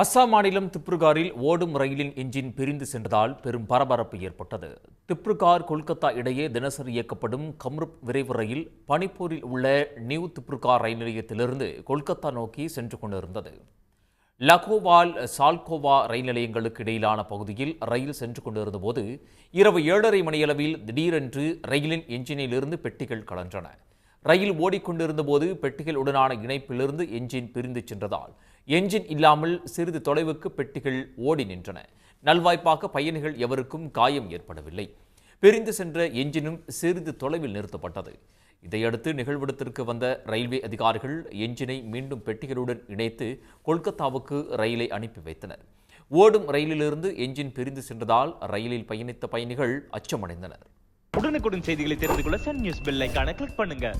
அஸ்ஸாம் மாநிலம் திப்ருகாரில் ஓடும் ரயிலின் என்ஜின் பிரிந்து சென்றதால் பெரும் பரபரப்பு ஏற்பட்டது. திப்ருகார் கொல்கத்தா இடையே தினசரி இயக்கப்படும் கம்ருப் விரைவு ரயில் பனிப்பூரில் உள்ள நியூ திப்ருகார் ரயில் நிலையத்திலிருந்து கொல்கத்தா நோக்கி சென்று கொண்டிருந்தது. லகோவால் சால்கோவா ரயில் நிலையங்களுக்கு இடையிலான பகுதியில் ரயில் சென்று கொண்டிருந்த போது இரவு ஏழரை மணியளவில் திடீரென்று ரயிலின் என்ஜினிலிருந்து பெட்டிகள் கலன்றன. ரயில் ஓடிக்கொண்டிருந்த போது பெட்டிகளுடனான இணைப்பிலிருந்து என்ஜின் பிரிந்து சென்றதால் என்ஜின் இல்லாமல் சிறிது தொலைவுக்கு பெட்டிகள் ஓடி நின்றன. நல்வாய்ப்பாக பயணிகள் எவருக்கும் காயம் ஏற்படவில்லை. பிரிந்து சென்ற என்ஜினும் சிறிது தொலைவில் நிறுத்தப்பட்டது. இதையடுத்து நிகழ்விடத்திற்கு வந்த ரயில்வே அதிகாரிகள் என்ஜினை மீண்டும் பெட்டிகளுடன் இணைத்து கொல்கத்தாவுக்கு ரயிலை அனுப்பி வைத்தனர். ஓடும் ரயிலிலிருந்து என்ஜின் பிரிந்து சென்றதால் ரயிலில் பயணித்த பயணிகள் அச்சமடைந்தனர். உடனுக்குடன் செய்திகளை தெரிந்து கொள்ள சன் நியூஸ் பெல்லைக்கான கிளிக் பண்ணுங்க.